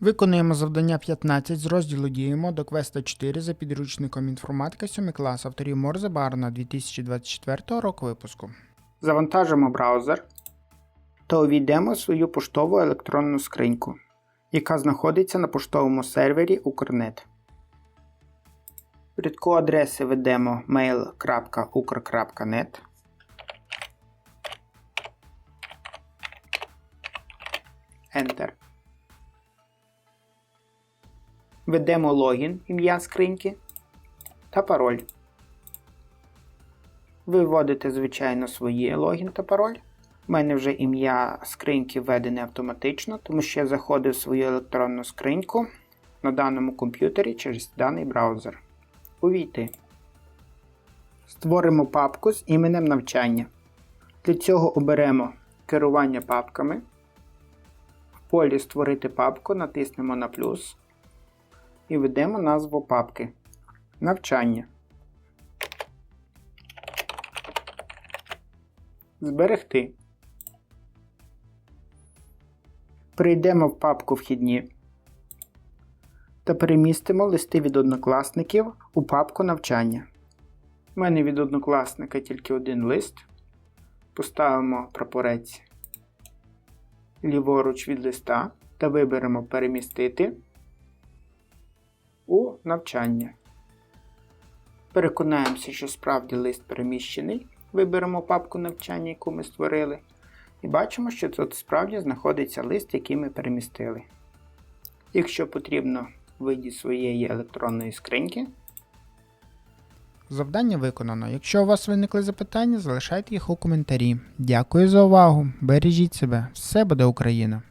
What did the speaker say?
Виконуємо завдання 15 з розділу Діємо до квеста 4 за підручником інформатика 7 клас авторів Морзе Барна 2024 року випуску. Завантажимо браузер та увійдемо свою поштову електронну скриньку, яка знаходиться на поштовому сервері Укрнет. В рядку адреси введемо mail.ukr.net. Enter. Введемо логін ім'я скриньки та пароль. Ви вводите, звичайно, своє логін та пароль. У мене вже ім'я скриньки введене автоматично, тому що я заходив в свою електронну скриньку на даному комп'ютері через даний браузер. Увійти. Створимо папку з іменем навчання. Для цього оберемо керування папками. В полі Створити папку натиснемо на плюс і введемо назву папки Навчання. Зберегти. Перейдемо в папку Вхідні та перемістимо листи від однокласників у папку навчання. У мене від однокласника тільки один лист. Поставимо прапорець ліворуч від листа та виберемо Перемістити навчання. Переконаємося, що справді лист переміщений. Виберемо папку навчання, яку ми створили. І бачимо, що тут справді знаходиться лист, який ми перемістили. Якщо потрібно, вийдіть своєї електронної скриньки. Завдання виконано. Якщо у вас виникли запитання, залишайте їх у коментарі. Дякую за увагу. Бережіть себе. Все буде Україна!